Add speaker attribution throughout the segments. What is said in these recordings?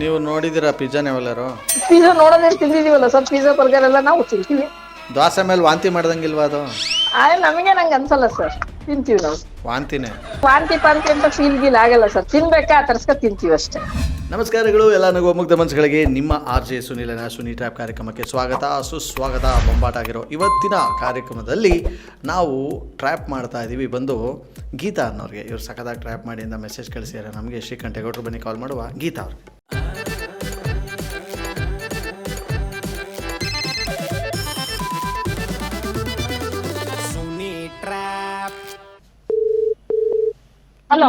Speaker 1: ನೀವು ನೋಡಿದಿರಾ pizza ನೆವೆಲ್ಲರು?
Speaker 2: Pizza ನೋಡೋದೇ ತಿಂದಿದೀವಲ್ಲ ಸರ್ ಪಿಜ್ಜಾ ಬರ್ಗರ್ ಎಲ್ಲ ನಾವು ತಿಂತೀವಿ.
Speaker 1: ದೋಸೆ ಮೇಲೆ ವಾಂತಿ ಮಾಡ್ದಂಗಿಲ್ವಾ ಅದು?
Speaker 2: ಆದ್ರೆ ನಮಗೆ ನಂಗೆ ಅನ್ಸಲ್ಲ ಸರ್ ತಿಂತೀವಿ ನಾವು.
Speaker 1: ವಾಂತಿನೇ?
Speaker 2: ವಾಂತಿ ಪಾಂತಿ ಅಂತ ಫೀಲ್ ಗೀಲ್ ಆಗಲ್ಲ ಸರ್ ತಿನ್ಬೇಕಾ ತರ್ಸ್ಕ ತಿಂತೀವಿ ಅಷ್ಟೇ.
Speaker 1: ನಮಸ್ಕಾರಗಳು ಎಲ್ಲ ನಗು ಮುಗ್ಧ ಮನಸ್ಸುಗಳಿಗೆ. ನಿಮ್ಮ ಆರ್ ಜೆ ಸುನಿಲನ ಸುನಿ ಟ್ರ್ಯಾಪ್ ಕಾರ್ಯಕ್ರಮಕ್ಕೆ ಸ್ವಾಗತ. ಸುಸ್ವಾಗತ ಬೊಂಬಾಟ ಆಗಿರೋ ಇವತ್ತಿನ ಕಾರ್ಯಕ್ರಮದಲ್ಲಿ ನಾವು ಟ್ರ್ಯಾಪ್ ಮಾಡ್ತಾ ಇದ್ದೀವಿ ಬಂದು ಗೀತಾ ಅನ್ನೋರಿಗೆ. ಇವ್ರು ಸಖತ್ತಾಗಿ ಟ್ರ್ಯಾಪ್ ಮಾಡಿ ಅಂತ ಮೆಸೇಜ್ ಕಳಿಸಿದ್ದಾರೆ ನಮಗೆ ಶ್ರೀಕಂಠೇಗೌಡರು ಬನ್ನಿ ಕಾಲ್ ಮಾಡುವ. ಗೀತಾ ಅವ್ರಿಗೆ.
Speaker 2: ಹಲೋ?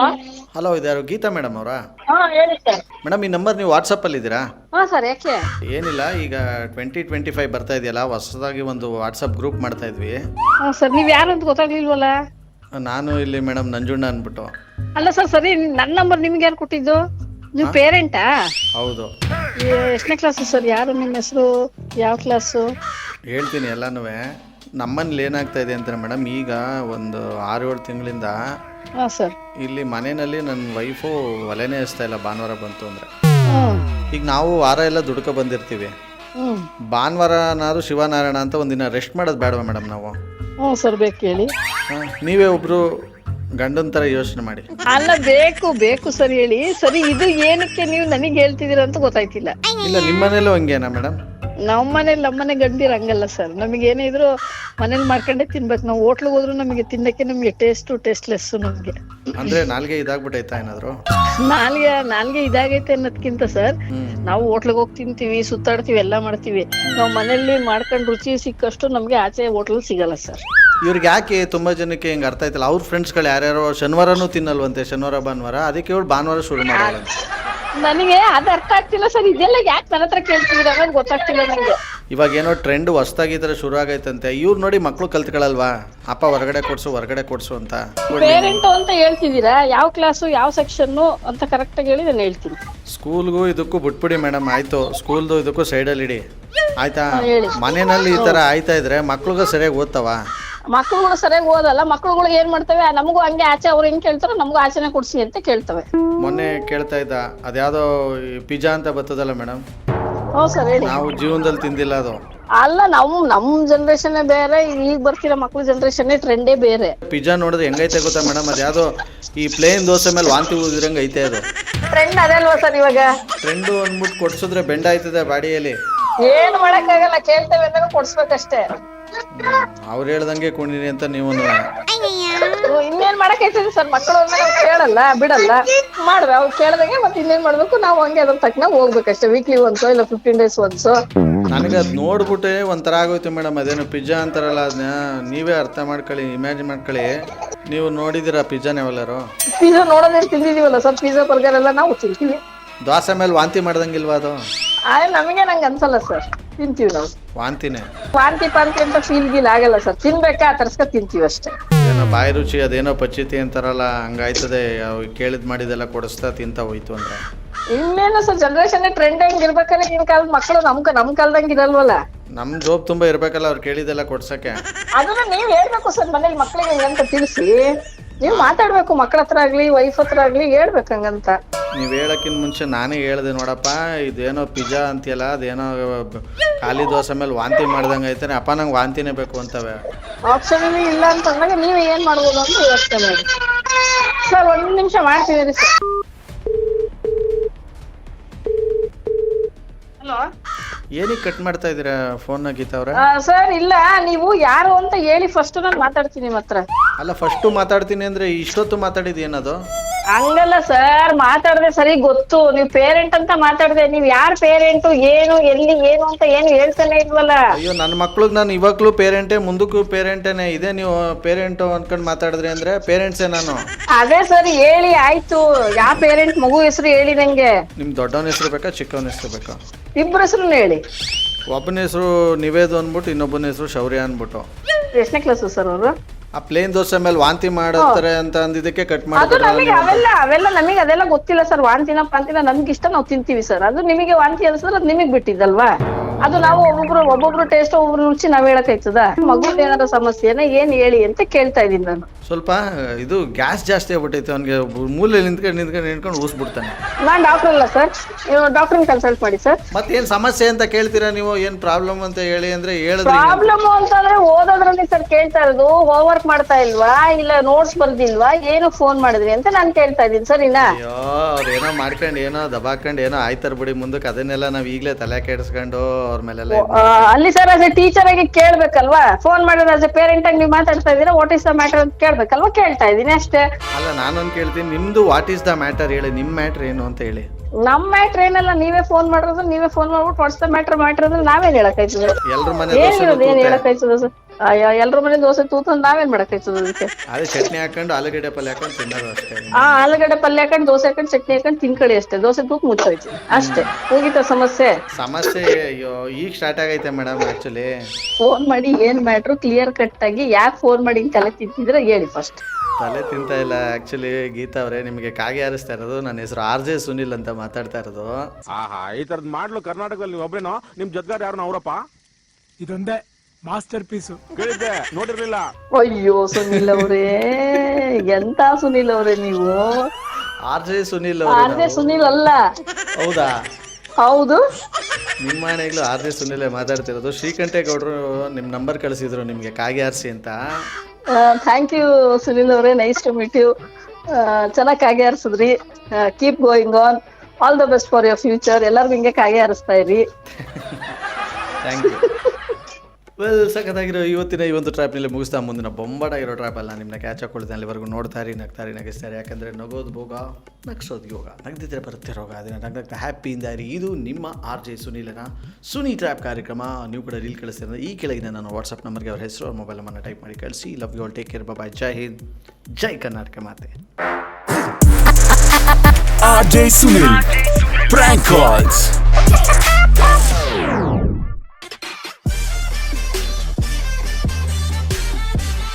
Speaker 1: ಹಲೋ ಇದ್ಯಾರು? ಗೀತಾ ಮೇಡಮ್ ಅವರಾ?
Speaker 2: ಹಾ ಹೇಳಿ ಸರ್.
Speaker 1: ಮೇಡಮ್ ಈ ನಂಬರ್ ನೀವು ವಾಟ್ಸಪ್ಪಲ್ಲಿ ಇದ್ದೀರಾ?
Speaker 2: ಹಾ ಸರ್ ಯಾಕೆ?
Speaker 1: ಏನಿಲ್ಲ ಈಗ ಟ್ವೆಂಟಿ ಟ್ವೆಂಟಿ ಫೈವ್ ಬರ್ತಾ ಇದೆಯಲ್ಲ ಹೊಸದಾಗಿ ಒಂದು ವಾಟ್ಸಪ್ ಗ್ರೂಪ್ ಮಾಡ್ತಾ ಇದ್ವಿ.
Speaker 2: ಹಾ ಸರ್ ನೀವ್ ಯಾರು ಅಂತ ಗೊತ್ತಾಗ್ಲಿಲ್ವಲ್ಲ?
Speaker 1: ನಾನು ಇಲ್ಲಿ ಮೇಡಮ್ ನಂಜುಣ್ಣ ಅಂದ್ಬಿಟ್ಟು.
Speaker 2: ಅಲ್ಲ ಸರ್ ಸರಿ ನನ್ನ ನಂಬರ್ ನಿಮ್ಗೆ ಯಾರು ಕೊಟ್ಟಿದ್ದು? ನೀವು ಪೇರೆಂಟಾ
Speaker 1: ಹೌದು.
Speaker 2: ಎಷ್ಟನೇ ಕ್ಲಾಸ್ ಸರ್ ಯಾರು ನಿಮ್ಮ ಹೆಸರು? ಯಾವ ಕ್ಲಾಸು
Speaker 1: ಹೇಳ್ತೀನಿ ಎಲ್ಲನೂ ನಮ್ಮಲ್ಲಿ ಏನಾಗ್ತಾ ಇದೆ ಅಂತ ಮೇಡಮ್ ಈಗ ಒಂದು ಆರು ಏಳು ತಿಂಗಳಿಂದ
Speaker 2: ಹಾ ಸರ್.
Speaker 1: ಇಲ್ಲಿ ಮನೆಯಲ್ಲಿ ನನ್ನ ವೈಫು ಒಲೆನೇ ಹಚ್ತಾ ಇಲ್ಲ ಭಾನುವಾರ ಬಂತು ಅಂದ್ರೆ. ಈಗ ನಾವು ವಾರ ಎಲ್ಲ ದುಡ್ಕೊ ಬಂದಿರ್ತೀವಿ. ಭಾನುವಾರನಾದ್ರು ಶಿವನಾರಾಯಣ ಅಂತ ಒಂದಿನ ರೆಸ್ಟ್ ಮಾಡೋದು ಬೇಡವಾ ಮೇಡಮ್ ನಾವು?
Speaker 2: ಹ್ಞೂ ಸರ್ ಬೇಕು ಹೇಳಿ.
Speaker 1: ಹಾ, ನೀವೇ ಒಬ್ರು ಗಂಡನ ತರ ಯೋಚನೆ ಮಾಡಿ.
Speaker 2: ಅಲ್ಲ ಬೇಕು ಬೇಕು ಸರ್ ಹೇಳಿ. ಸರಿ ಇದು ಏನಕ್ಕೆ ನೀವು ನನಗೆ ಹೇಳ್ತಿದ್ದೀರ ಅಂತ ಗೊತ್ತಾಯ್ತಿಲ್ಲ.
Speaker 1: ಇಲ್ಲ ನಿಮ್ಮ ಮನೇಲೂ ಹಂಗೇನಾ ಮೇಡಮ್?
Speaker 2: ನಮ್ಮ ಮನೇಲಿ ನಮ್ಮನೆ ಗಂಡಿರಂಗಲ್ಲ ಸರ್. ನಮಗೆ ಏನೇ ಇದ್ರು ಮನೇಲಿ ಮಾಡ್ಕೊಂಡೇ ತಿನ್ಬೇಕು. ನಾವು ಹೋಟ್ಲಿಗೆ ಹೋದ್ರು ನಮಗೆ ತಿನ್ನಕ್ಕೆ ನಮಗೆ ಟೇಸ್ಟ್ ಟೇಸ್ಟ್ಲೆಸ್ ನಮಗೆ.
Speaker 1: ಅಂದ್ರೆ ನಾಲ್ಗೆ ಇದಾಗ್ಬಿಟ್ಟೈತಾ ಏನಾದ್ರು?
Speaker 2: ನಾಲ್ಗೆ ನಾಲ್ಗೆ ಇದಾಗೈತೆ ಅನ್ನೋದ್ಕಿಂತ ಸರ್ ನಾವು ಹೋಟ್ಲಿಗೆ ಹೋಗಿ ತಿಂತೀವಿ ಸುತ್ತಾಡ್ತೀವಿ ಎಲ್ಲ ಮಾಡ್ತೀವಿ. ನಾವು ಮನೇಲಿ ಮಾಡ್ಕೊಂಡು ರುಚಿ ಸಿಕ್ಕಷ್ಟು ನಮಗೆ ಆಚೆ ಹೋಟ್ಲ್ ಸಿಗಲ್ಲ ಸರ್.
Speaker 1: ಇವ್ರಿಗೆ ಯಾಕೆ ತುಂಬಾ ಜನಕ್ಕೆ ಹಿಂಗ್ ಅರ್ಥ ಆಯ್ತಲ್ಲ? ಅವ್ರ ಫ್ರೆಂಡ್ಸ್ಗಳು ಯಾರ್ಯಾರು ಶನಿವಾರನೂ ತಿನ್ನಲ್ವಂತೆ ಶನಿವಾರ ಭಾನುವಾರ. ಅದಕ್ಕೆ ಇವಳು ಭಾನುವಾರ ಶುರು ಮಾಡಲ್ಲ.
Speaker 2: ನನಗೆ ಅದು ಅರ್ಥ ಆಗ್ತಿಲ್ಲ ಸರ್. ಇದೆಲ್ಲ ಯಾಕೆ ನನ್ನ ಹತ್ರ ಕೇಳ್ತಿದ್ದೀರ? ಅನ್ನೋದು ಗೊತ್ತಾಗ್ತಿಲ್ಲ ನನಗೆ
Speaker 1: ಇವಾಗ ಏನೋ ಟ್ರೆಂಡ್ ಹೊಸ್ದಾಗಿ ಇದ್ರೆ ಥರ ಶುರು ಆಗೈತಂತೆ. ಇವ್ರು ನೋಡಿ ಮಕ್ಕಳು ಕಲ್ತ್ಕೊಳ್ಳಲ್ವಾ ಅಪ್ಪ ಹೊರಗಡೆ ಕೊಡ್ಸು ಹೊರಗಡೆ ಕೊಡ್ಸು ಅಂತ.
Speaker 2: ಪೇರೆಂಟ್ ಅಂತ ಹೇಳ್ತಿದ್ದೀರಾ? ಯಾವ ಕ್ಲಾಸು ಯಾವ ಸೆಕ್ಷನ್ನು ಅಂತ ಕರೆಕ್ಟಾಗಿ ಹೇಳಿ ನಾನು ಹೇಳ್ತೀನಿ.
Speaker 1: ಸ್ಕೂಲ್ಗೂ ಇದಕ್ಕೂ ಬಿಟ್ಬಿಡಿ ಮೇಡಮ್ ಆಯ್ತು. ಸ್ಕೂಲ್ದು ಇದಕ್ಕೂ ಸೈಡಲ್ಲಿ ಇಡಿ. ಆಯ್ತಾ. ಮನೆಯಲ್ಲಿ ಈ ಥರ ಆಯ್ತಾ ಇದ್ರೆ ಮಕ್ಳಿಗೂ ಸರಿಯಾಗಿ ಓದ್ತಾವ?
Speaker 2: ಮಕ್ಳುಗಳು ಸರಿಯಾಗಿ ಓದಲ್ಲ ಮಕ್ಳುಗಳು ಏನ್ ಮಾಡ್ತವೆ? ನಮಗೂ ಹಂಗೆ ಆಚೆ ಅವ್ರು ಹೆಂಗ್ ಕೇಳ್ತಾರೋ ನಮಗೂ ಆಚೆನೆ ಕೊಡ್ಸಿ ಅಂತ ಕೇಳ್ತವೆ.
Speaker 1: ಮೊನ್ನೆ ಕೇಳ್ತಾ ಇದ್ದ ಅದ್ಯಾವುದೋ ಪಿಜ್ಜಾ ಅಂತ ಬರ್ತದಲ್ಲ ಮೇಡಮ್
Speaker 2: ಹ್ಞೂ ಸರ್ ಹೇಳಿ.
Speaker 1: ನಾವು ಜೀವನದಲ್ಲಿ ತಿಂದಿಲ್ಲ ಅದು.
Speaker 2: ಅಲ್ಲ ನಮ್ ನಮ್ ಜನರೇಷನ್ ಬೇರೆ ಈಗ ಬರ್ತಿರೋ ಮಕ್ಳ ಜನರೇಷನ್ ಟ್ರೆಂಡೇ ಬೇರೆ.
Speaker 1: ಪಿಜ್ಜಾ ನೋಡಿದ್ರೆ ಹೆಂಗೈತೆ ಗೊತ್ತಾ ಮೇಡಮ್ ಅದ್ಯಾವುದೋ ಈ ಪ್ಲೇನ್ ದೋಸೆ ಮೇಲೆ ವಾಂತಿ ಉಳಿದಿರಂಗೆ ಐತೆ ಅದು.
Speaker 2: ಟ್ರೆಂಡ್ ಅದಲ್ವಾ ಸರ್ ಇವಾಗ?
Speaker 1: ಟ್ರೆಂಡು ಅಂದ್ಬಿಟ್ಟು ಕೊಡ್ಸಿದ್ರೆ ಬೆಂಡ ಆಯ್ತದೆ ಬಾಡಿಯಲ್ಲಿ.
Speaker 2: ಏನ್ ಮಾಡಕ್ಕಾಗಲ್ಲ ಕೇಳ್ತೇವೆ ಅಂದಾಗ ಕೊಡ್ಸ್ಬೇಕಷ್ಟೇ.
Speaker 1: ಅವ್ರು ಹೇಳ್ದಂಗೆ ಕುಣಿರಿ ಅಂತ ನೀವು
Speaker 2: ಹ್ಮ್, ಮಾಡಕ್ ಮಾಡಕೈತದೆ ಸರ್? ಮಕ್ಕಳು ನಾವು ಕೇಳಲ್ಲ ಬಿಡಲ್ಲ. ಮಾಡ್ವೆ ಅವ್ರು ಕೇಳ್ದಂಗೆ ಮತ್ತೆ ಇನ್ನೇನ್ ಮಾಡ್ಬೇಕು? ನಾವು ಹಂಗೆ ಅದ್ರ ತಕ್ಕನ ಹೋಗ್ಬೇಕಷ್ಟೇ ವೀಕ್ಲಿ ಒನ್ಸೋ ಇಲ್ಲ ಫಿಫ್ಟೀನ್ ಡೇಸ್ ಒನ್ಸೋ
Speaker 1: ನನಗೆ ಅದು ನೋಡ್ಬಿಟ್ಟೆ ಒಂಥರ ಆಗೋಯ್ತು ಮೇಡಮ್. ಅದೇನು ಪಿಜ್ಜಾ ಅಂತಾರಲ್ಲ ಅದ್ನ? ನೀವೇ ಅರ್ಥ ಮಾಡ್ಕೊಳ್ಳಿ ಇಮ್ಯಾಜಿನ್ ಮಾಡ್ಕೊಳ್ಳಿ. ನೀವು ನೋಡಿದಿರಾ ಪಿಜ್ಜಾ ಯಾವೆಲ್ಲರೂ
Speaker 2: ಪಿಜ್ಜಾ ನೋಡೋದೇನ್ ತಿಂದಿದೀವಲ್ಲ ಸರ್? ಪಿಜ್ಜಾ ಬರ್ಗರ್ ಎಲ್ಲ ನಾವು ತಿಂತೀವಿ.
Speaker 1: ದೋಸೆ ಮೇಲೆ ವಾಂತಿ ಮಾಡ್ದಂಗಿಲ್ವಾ ಅದು?
Speaker 2: ಆದ್ರೆ ನಮಗೆ ನಂಗೆ ಅನ್ಸಲ್ಲ ಸರ್. ತಿಂತೀವಿ ನಾವು.
Speaker 1: ವಾಂತಿನೇ.
Speaker 2: ವಾಂತಿ ಪಾಂತಿ ಅಂತ ಫೀಲ್ ಗೀಲ್ ಆಗಲ್ಲ ಸರ್. ತಿನ್ಬೇಕಾ ತರ್ಸ್ಕ ತಿಂತೀವಿ ಅಷ್ಟೇ.
Speaker 1: ಏನೋ ಬಾಯಿ ರುಚಿ ಅದೇನೋ ಪಚಿತಿ ಅಂತಾರಲ್ಲ ಹಂಗಾಯ್ತದೆ. ಕೇಳಿದ್ ಮಾಡಿದೆಲ್ಲ ಕೊಡಿಸ್ತಾ ತಿಂತ ಹೋಯ್ತು ಅಂತ
Speaker 2: ಇನ್ನೇನು ಸರ್ ಜನರೇಷನ್ ಟ್ರೆಂಡ್ ಹೆಂಗ್ ಇರ್ಬೇಕಾದ್ರೆ ನಿನ್ ಕಾಲದ ಮಕ್ಕಳು ನಮ್ ನಮ್ ಕಾಲದಂಗ್ ಇರಲ್ವಲ್ಲ
Speaker 1: ನಮ್ ಜೋಬ್ ತುಂಬಾ ಇರ್ಬೇಕಲ್ಲ ಅವ್ರು ಕೇಳಿದೆಲ್ಲ ಕೊಡ್ಸಕ್ಕೆ.
Speaker 2: ಅದನ್ನ ನೀವ್ ಹೇಳ್ಬೇಕು ಸರ್ ಮನೇಲಿ ಮಕ್ಳಿಗೆ ಅಂತ ತಿಳಿಸಿ. ನೀವ್ ಮಾತಾಡ್ಬೇಕು ಮಕ್ಳ ಹತ್ರ ಆಗ್ಲಿ ವೈಫ್ ಹತ್ರ ಆಗ್ಲಿ ಹೇಳ್ಬೇಕು ಹಂಗಂತ.
Speaker 1: ನೀವು ಹೇಳೋಕ್ಕಿಂತ ಮುಂಚೆ ನಾನೇ ಹೇಳಿದೆ ನೋಡಪ್ಪ ಇದೇನೋ ಪಿಜ್ಜಾ ಅಂತೀಯಲ್ಲ ಅದೇನೋ ಖಾಲಿ ದೋಸೆ ಮೇಲೆ ವಾಂತಿ ಮಾಡ್ದಂಗೆ ಐತೆ ಅಪ್ಪ ನಂಗೆ ವಾಂತಿನೇ ಬೇಕು ಅಂತವೆ.
Speaker 2: ಆಪ್ಷನ್ ಇಲ್ಲ ಅಂತ ನೀವು ನೀವ್ ಏನ್ ಮಾಡ್ಬೋದು ಅಂತ ಯೋಚನೆ ಮಾಡಿ. ಸರ್ ಒಂದ್ ನಿಮಿಷ ಮಾಡ್ತೀನಿ ರೀ ಸರ್. ಹಲೋ?
Speaker 1: ಏನಕ್ಕೆ ಕಟ್ ಮಾಡ್ತಾ ಇದ್ದೀರಾ ಫೋನ್ ಗೀತಾ ಅವ್ರೆ?
Speaker 2: ಸರ್ ಇಲ್ಲ ನೀವು ಯಾರು ಅಂತ ಹೇಳಿ ಫಸ್ಟ್ ನಾನು ಮಾತಾಡ್ತೀನಿ ಮಾತ್ರ
Speaker 1: ಅಲ್ಲ ಫಸ್ಟ್ ಮಾತಾಡ್ತೀನಿ ಅಂದ್ರೆ ಇಷ್ಟೊತ್ತು ಮಾತಾಡಿದ್ ಏನದು?
Speaker 2: ಹಂಗಲ್ಲ ಸರ್ ಮಾತಾಡದೆ ಸರಿ ಗೊತ್ತು. ನೀವ್ ಪೇರೆಂಟ್ ಅಂತ ಮಾತಾಡದೆ ನೀವ್ ಯಾರ್ ಪೇರೆಂಟ್ ಏನು ಎಲ್ಲಿ ಏನು ಅಂತ ಏನು ಹೇಳ್ತಾನೆ ಇಲ್ವಲ್ಲ?
Speaker 1: ಅಯ್ಯೋ ನನ್ನ ಮಕ್ಳಿಗೆ ನಾನು ಇವಾಗ್ಲೂ ಪೇರೆಂಟೇ ಮುಂದಕ್ಕೂ ಪೇರೆಂಟೇನೆ ಇದೆ ನೀವು ಪೇರೆಂಟ್ ಅನ್ಕೊಂಡು ಮಾತಾಡಿದ್ರಿ ಅಂದ್ರೆ ಪೇರೆಂಟ್ಸೇ ನಾನು.
Speaker 2: ಅದೇ ಸರ್ ಹೇಳಿ ಆಯ್ತು. ಯಾವ ಪೇರೆಂಟ್ ಮಗು ಹೆಸರು ಹೇಳಿ ನಂಗೆ.
Speaker 1: ನಿಮ್ ದೊಡ್ಡವನ ಹೆಸರು ಬೇಕಾ ಚಿಕ್ಕವನ ಹೆಸರು ಬೇಕಾ?
Speaker 2: ಇಬ್ಬರ ಹೆಸರು ಹೇಳಿ.
Speaker 1: ಒಬ್ಬನ ಹೆಸರು ನಿವೇದು ಅನ್ಬಿಟ್ಟು ಇನ್ನೊಬ್ಬನ ಹೆಸರು ಶೌರ್ಯ ಅಂದ್ಬಿಟ್ಟು
Speaker 2: ಎಷ್ಟನೇ ಕ್ಲಾಸ್ ಸರ್ ಅವರು?
Speaker 1: ಆ ಪ್ಲೇನ್ ದೋಸೆ ಮೇಲೆ ವಾಂತಿ ಮಾಡ್ತಾರೆ ಅಂತ ಅಂದಿದ್ದಕ್ಕೆ ಕಟ್
Speaker 2: ಅದು ನಮಗೆ ಅವೆಲ್ಲ ಅವೆಲ್ಲ ನಮಗೆ ಅದೆಲ್ಲ ಗೊತ್ತಿಲ್ಲ ಸರ್. ವಾಂತಿನ ಪಾಂತಿನ ನಮ್ಗೆ ಇಷ್ಟ ನಾವು ತಿಂತೀವಿ ಸರ್. ಅದು ನಿಮಗೆ ವಾಂತಿ ಅನ್ಸಿದ್ರೆ ಅದು ನಿಮಗೆ ಬಿಟ್ಟಿದ್ದಲ್ವಾ? ಅದು ನಾವು ಒಬ್ಬೊಬ್ರು ಒಬ್ಬೊಬ್ರು ಟೇಸ್ಟ್ ಒಬ್ಬೊಬ್ರು ರುಚಿ ನಾವ್ ಹೇಳಕ್ಕಾಯ್ತದ ಮಗು ಏನಾರ ಸಮಸ್ಯೆನ ಏನ್ ಹೇಳಿ ಅಂತ ಕೇಳ್ತಾ ಇದೀನಿ ನಾನು.
Speaker 1: ಸ್ವಲ್ಪ ಇದು ಗ್ಯಾಸ್ ಜಾಸ್ತಿ ಆಗ್ಬಿಟ್ಟೈತೆ ಅವ್ನಿಗೆ ಮೂಲೆ ನಿಂತ್ಕೊಂಡು ನಿಂತ್ಕೊಂಡು ನಿಂತ್ಕೊಂಡು ಊಸ್ಬಿಡ್ತಾನೆ
Speaker 2: ನಾನ್ ಡಾಕ್ಟರ್ ಅಲ್ಲ ಸರ್ ನೀವು ಡಾಕ್ಟರ್ನ ಕನ್ಸಲ್ಟ್ ಮಾಡಿ ಸರ್
Speaker 1: ಮತ್ತೇನು ಸಮಸ್ಯೆ ಅಂತ ಕೇಳ್ತೀರಾ ನೀವು? ಏನ್ ಪ್ರಾಬ್ಲಮ್ ಅಂತ ಹೇಳಿ ಅಂದ್ರೆ ಹೇಳಿದ್ರೆ
Speaker 2: ಪ್ರಾಬ್ಲಮ್ ಅಂತಂದ್ರೆ ಓದೋದ್ರಲ್ಲಿ ಸರ್ ಕೇಳ್ತಾ ಇರೋದು ಹೋಮ್ ವರ್ಕ್ ಮಾಡ್ತಾ ಇಲ್ವಾ? ಇಲ್ಲ ನೋಟ್ಸ್ ಬರ್ದಿಲ್ವಾ? ಏನು ಫೋನ್ ಮಾಡಿದ್ರಿ ಅಂತ ನಾನು ಕೇಳ್ತಾ ಇದೀನಿ ಸರ್ ಇನ್ನ.
Speaker 1: ಅಯ್ಯೋ ಅವ್ರು ಏನೋ ಮಾಡ್ಕೊಂಡು ಏನೋ ದಬಾಕೊಂಡು ಏನೋ ಆಯ್ತಾರ ಬಿಡಿ ಮುಂದಕ್ಕೆ ಅದನ್ನೆಲ್ಲ ನಾವು ಈಗಲೇ ತಲೆ ಕೆಡಿಸ್ಕೊಂಡು ಅವ್ರ ಮೇಲೆಲ್ಲ ಇದ್
Speaker 2: ಆ, ಅಲ್ಲಿ ಸರ್ ಆಸ್ ಎ ಟೀಚರ್ ಆಗಿ ಕೇಳ್ಬೇಕಲ್ವಾ? ಫೋನ್ ಮಾಡಿದ್ರೆ ಆಸ್ ಎ ಪೇರೆಂಟ್ ಆಗಿ ನೀವು ಮಾತಾಡ್ತಾ ಇದೀರಾ ವಾಟ್ ಇಸ್ ದ ಮ್ಯಾಟರ್ ಅಂತ ಕೇಳ್ಬೇಕಲ್ವಾ? ಕೇಳ್ತಾ ಇದೀನಿ ಅಷ್ಟೇ.
Speaker 1: ಅಲ್ಲ ನಾನೊಂದ್ ಕೇಳ್ತೀನಿ ನಿಮ್ದು ವಾಟ್ ಇಸ್ ದ ಮ್ಯಾಟರ್ ಹೇಳಿ ನಿಮ್ ಮ್ಯಾಟರ್ ಏನು ಅಂತ ಹೇಳಿ.
Speaker 2: ನಮ್ ಮ್ಯಾಟರ್ ಏನಲ್ಲ ನೀವೇ ಫೋನ್ ಮಾಡಿರೋದು ನೀವೇ ಫೋನ್ ಮಾಡ್ಬಿಟ್ಟು ವಾಟ್ಸ್ ದ ಮ್ಯಾಟರ್ ಮ್ಯಾಟರ್ ಅಂದ್ರೆ ನಾವೇನ್ ಹೇಳಕ್ಕಾಯ್ತದೆ?
Speaker 1: ಎಲ್ರ ಮನೆ ದೋಸೆ
Speaker 2: ಏನ್ ಹೇಳಕ್ಕಾಯ್ತದ ಸರ್ ಅಯ್ಯೋ ಎಲ್ರ ಮನೆ ದೋಸೆ ತೂತಂದ್ ನಾವೇನ್ ಮಾಡಕ್ಕಾಯ್ತದ ಅದಕ್ಕೆ?
Speaker 1: ಅದೇ ಚಟ್ನಿ ಹಾಕೊಂಡು ಆಲೂಗಡ್ಡೆ ಪಲ್ಯ ಹಾಕೊಂಡು ತಿನ್ನೋದು ಅಷ್ಟೇ
Speaker 2: ಆ ಆಲೂಗಡ್ಡೆ ಪಲ್ಯ ಹಾಕೊಂಡು ದೋಸೆ ಹಾಕೊಂಡು ಚಟ್ನಿ ಹಾಕೊಂಡು ತಿನ್ಕೊಳ್ಳಿ ಅಷ್ಟೇ. ದೋಸೆ ತೂಕ ಮುಚ್ಚೋಯ್ತು. ಅಷ್ಟೇ. ಹೋಗಿತ್ತ ಸಮಸ್ಯೆ?
Speaker 1: ಸಮಸ್ಯೆ ಅಯ್ಯೋ ಈಗ ಸ್ಟಾರ್ಟ್ ಆಗೈತೆ ಮೇಡಮ್ ಆಕ್ಚುಲಿ
Speaker 2: ಫೋನ್ ಮಾಡಿ ಏನ್ ಮ್ಯಾಟ್ರು ಕ್ಲಿಯರ್ ಕಟ್ ಆಗಿ ಯಾಕೆ ಫೋನ್ ಮಾಡಿ ಹಿಂಗ್ ತಲೆ ತಿಂತಿದ್ರೆ ಹೇಳಿ ಫಸ್ಟ್
Speaker 1: ತಲೆ ತಿಂತ ಇಲ್ಲ ಆಕ್ಚುಲಿ ಗೀತಾ ಅವರೇ ನಿಮಗೆ ಕಾಗೆ ಹಾರಿಸ್ತಾ ಇರೋದು ನನ್ನ ಹೆಸರು ಆರ್ ಜೆ ಸುನಿಲ್ ಅಂತ ಮಾತಾಡ್ತಾ ಇರೋದು.
Speaker 3: ಆಹಾ ಈ ತರದ್ ಮಾಡ್ಲು ಕರ್ನಾಟಕದಲ್ಲಿ ಒಬ್ಬನೋ ನಿಮ್ ಜೊತೆಗಾರ ಯಾರು ಅವರಪ್ಪ?
Speaker 4: ಇದೊಂದೇ. ಮಾಸ್ಟರ್ ಪೀಸು
Speaker 3: ಕೇಳಿದ್ದೆ ನೋಡಿರ್ಲಿಲ್ಲ.
Speaker 2: ಅಯ್ಯೋ ಸುನಿಲ್ ಅವರೇ ಎಂತ ಸುನಿಲ್ ಅವರೇ ನೀವು?
Speaker 1: ಆರ್ ಜೆ ಸುನಿಲ್ ಅವರು
Speaker 2: ಅದೇ ಸುನಿಲ್ ಅಲ್ಲ.
Speaker 1: ಹೌದಾ?
Speaker 2: ಹೌದು.
Speaker 1: ನಿಮ್ಮ ಮನೆಗಳು ಆರ್ಜೆ ಸುನಿಲೇ ಮಾತಾಡ್ತಿರೋದು. ಶ್ರೀಕಂಠೇಗೌಡರು ನಿಮ್ಮ ನಂಬರ್ ಕಳಿಸಿದ್ರು ನಿಮಗೆ ಕಾಗೆ ಆರ್ಸಿ ಅಂತ.
Speaker 2: ಥ್ಯಾಂಕ್ ಯು ಸುನಿಲ್ ಅವರೇ. ನೈಸ್ ಟು ಮೀಟ್ ಯು ಚೆನ್ನಾಗಿ ಕಾಗೆ ಆರಿಸಿದ್ರಿ. Keep going on all the best for your future ಎಲ್ಲರಿಗೂ ಹಿಂಗೆ ಕಾಗೆ ಆರಿಸ್ತಾ ಇರಿ.
Speaker 1: ಥ್ಯಾಂಕ್ ಯು ವೆಲ್ ಸಖತ್ತಾಗಿರೋ ಇವತ್ತಿನ ಈ ಒಂದು ಟ್ರ್ಯಾಪ್ನಲ್ಲಿ ಮುಗಿಸ್ತಾ ಮುಂದಿನ ಬೊಂಬಾಟಾಗಿರೋ ಟ್ರ್ಯಾಪಲ್ಲ ನಿಮ್ಮನ್ನ ಕ್ಯಾಚ್ ಹಾಕೊಳ್ತೇನೆ ಅಲ್ಲಿವರೆಗೂ ನೋಡ್ತಾರಿ ನಗ್ತಾರಿ ನಗಿಸ್ತಾರೆ ಯಾಕಂದರೆ ನಗೋದು ಭೋಗ, ನಗ್ಸೋದು ಯೋಗ. ನಗ್ದಿದ್ರೆ ಬರುತ್ತೆ ರೋಗ. ಅದನ್ನು ನಗ್ನಗ್ತಾ ಹ್ಯಾಪಿಯಿಂದ ಇರಿ. ಇದು ನಿಮ್ಮ ಆರ್ ಜೆ ಸುನೀಲನ ಸುನಿ ಟ್ರ್ಯಾಪ್ ಕಾರ್ಯಕ್ರಮ. ನೀವು ಕೂಡ ರೀಲ್ ಕಳಿಸ್ತೀರ ಈ ಕೆಳಗಿನ ನಾನು ವಾಟ್ಸಪ್ ನಂಬರ್ಗೆ ಅವ್ರ ಹೆಸರು, ಅವ್ರ ಮೊಬೈಲ್ ನಂಬರ್ನ ಟೈಪ್ ಮಾಡಿ ಕಳಿಸಿ. Love you all take care bye ಜೈ ಹಿಂದ್ ಜೈ ಕರ್ನಾಟಕ ಮಾತೆ
Speaker 5: R J Sunil. Prank calls.